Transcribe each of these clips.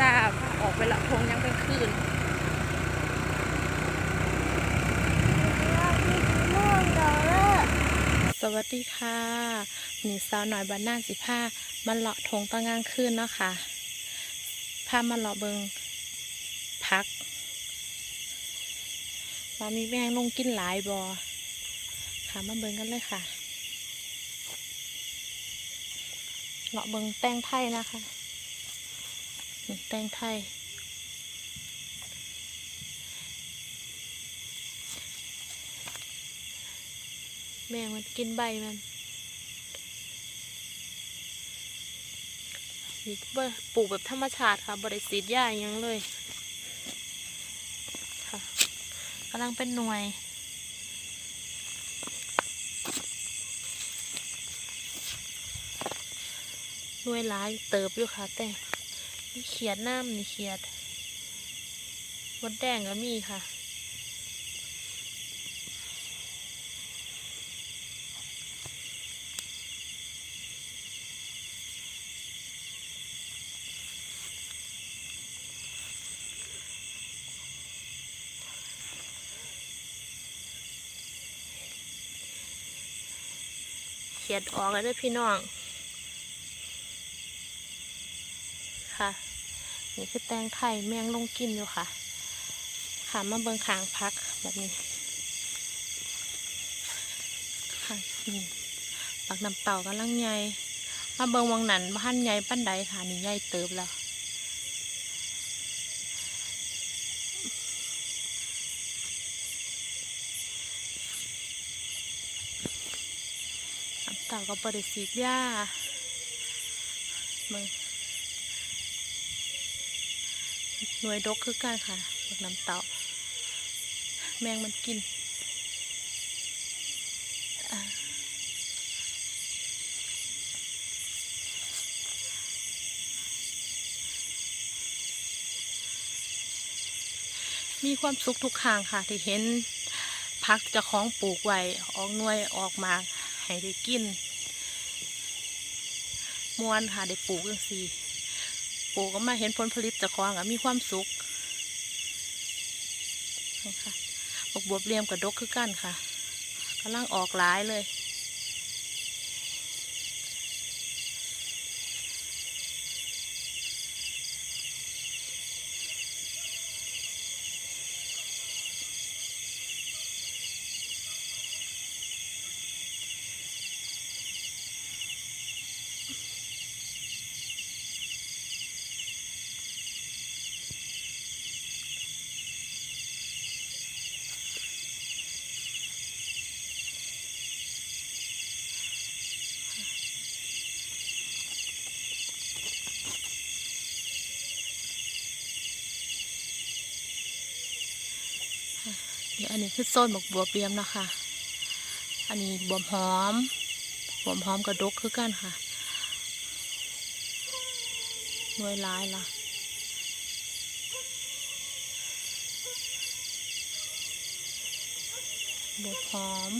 จ้าออกไปละทงยังเป็นคืนสวัสดีค่ะนี่สาวหน่อยบ้านน่านสิผ้ามาเลาะทงตอนกลางคืนเนาะค่ะพามาเลาะเบิงพักว่ามีแมงลงกินหลายบอค่ะมาเบิงกันเลยค่ะเลาะเบิงแตงไทยนะคะ แตงไทย แมงมันกินใบมันนี่ปลูกแบบธรรมชาติค่ะบริสีดหญ้าอหยังเลยค่ะกำลังเป็นหน่วยหน่วยหลายเติบอยู่ค่ะแต่ี่เขียดน้ำนี่เขียดมดแดงก็มีค่ะเขียดออกแล้วด้วยพี่น้อง ค่ะ นี่คือแตงไข่แมงลงกินอยู่ค่ะ ค่ะมาเบิงขางพักแบบนี้ค่ะนี่ปักน้ำเต่ากำลังใหญ่มาเบิงวังหนันบ้านใหญ่ปั้นใดค่ะนี่ใหญ่เติบแล้วน้ำเต่าก็บริสีดหญ้ามึง หน่วยดกคือกันค่ะพวกน้ำเต่า แมงมันกินมีความสุขทุกครั้งค่ะ ที่เห็นพักจะคล้าของปลูกไว้ออกหน่วยออกมาให้ได้กินมวนค่ะได้ปลูกจังซี่ ลูกก็มาเห็นผลผลิตจากของอะมีความสุขนะค่ะบกบวบเรียมกับดกคือกันค่ะกำลังออกหลายเลย เดี๋ยวอันนี้คือโซนบกบัวเปียมนะคะ อันนี้บวมหอมบวมหอมกระดกคือกันค่ะหน่วยร้ายล่ะบวมหอม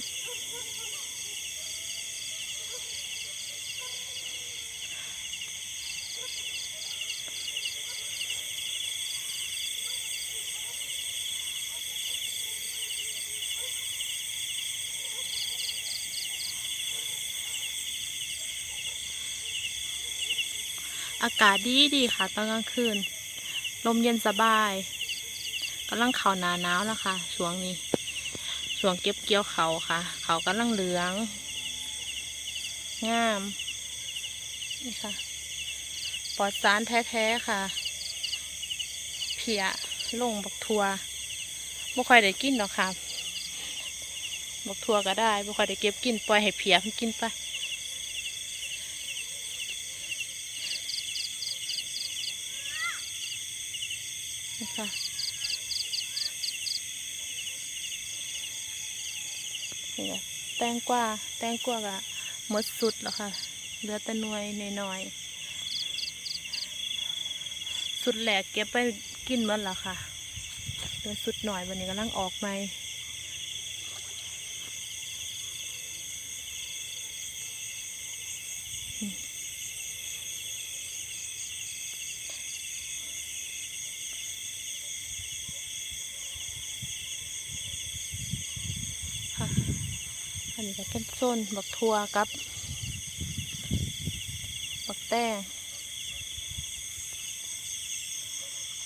อากาศดีดีค่ะตอนกลางคืน ลมเย็นสบายกำลังเข่าหนาหนาวแล้วค่ะช่วงนี้ช่วงเก็บเกี่ยวเขาค่ะ เขากำลังเหลือง งามนี่ค่ะปลอดสารแท้ๆค่ะ เพียลงบักทัวบ่ค่อยได้กินหรอกค่ะบักทัวก็ได้บ่ค่อยได้เก็บกินปล่อยให้เพียมันกินไป คะนี่แหละแตงกวาแตงกวากะหมดสุดแล้วค่ะ เหลือแต่หน่วยหน่อยๆสุดแหลกเก็บไปกินหมดแล้วค่ะเหลือสุดหน่อยวันนี้กำลังออกใหม่ อันนี้ก็เป็นโซนบักทัวกับ บักแต้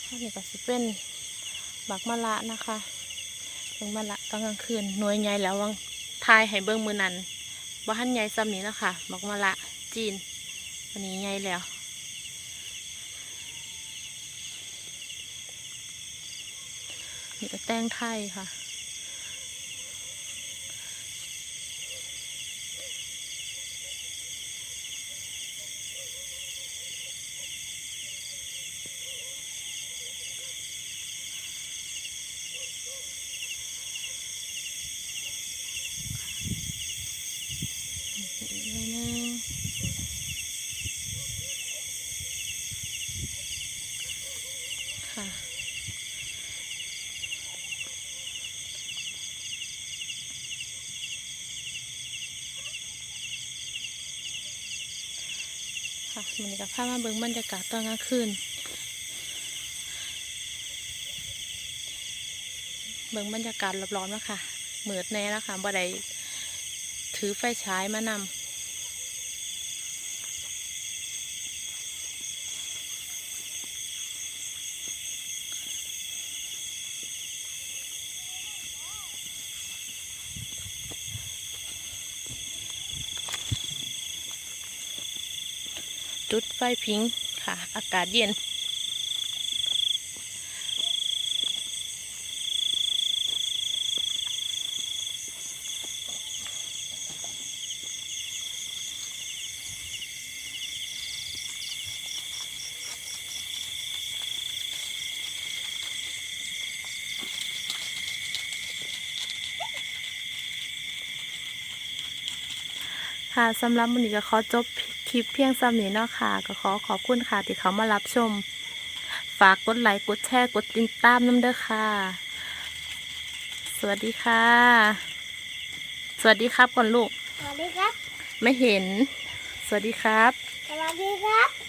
อันนี้ก็สิเป็นบักมะละนะคะเบิ่งมะละตอนกลางคืนหน่วยใหญ่แล้ววังทายให้เบิ่งมือนั้นบ่หันใหญ่ซ้ำนี้แล้วค่ะบักมะละจีนวันนี้ใหญ่แล้วนี่ก็แต้งไทยค่ะ ค่ะมันกับภาพมาเบิ้งบรรยากาศตอนกลางคืนเบิ้งบรรยากาศรอบๆแล้วค่ะเหมือดแน่แล้วค่ะบ่ได้ถือไฟฉายมานำ จุดไฟพิงค่ะ อากาศเย็น ค่ะสำหรับวันนี้ก็ขอจบ คลิปเพียงซ้ำนี้เนาะค่ะ ก็ขอขอบคุณค่ะ ที่เขามารับชม ฝากกดไลค์กดแชร์กดติดตามน้ำเด้อค่ะ สวัสดีค่ะ สวัสดีครับก่อนลูก สวัสดีครับ ไม่เห็น สวัสดีครับ สวัสดีครับ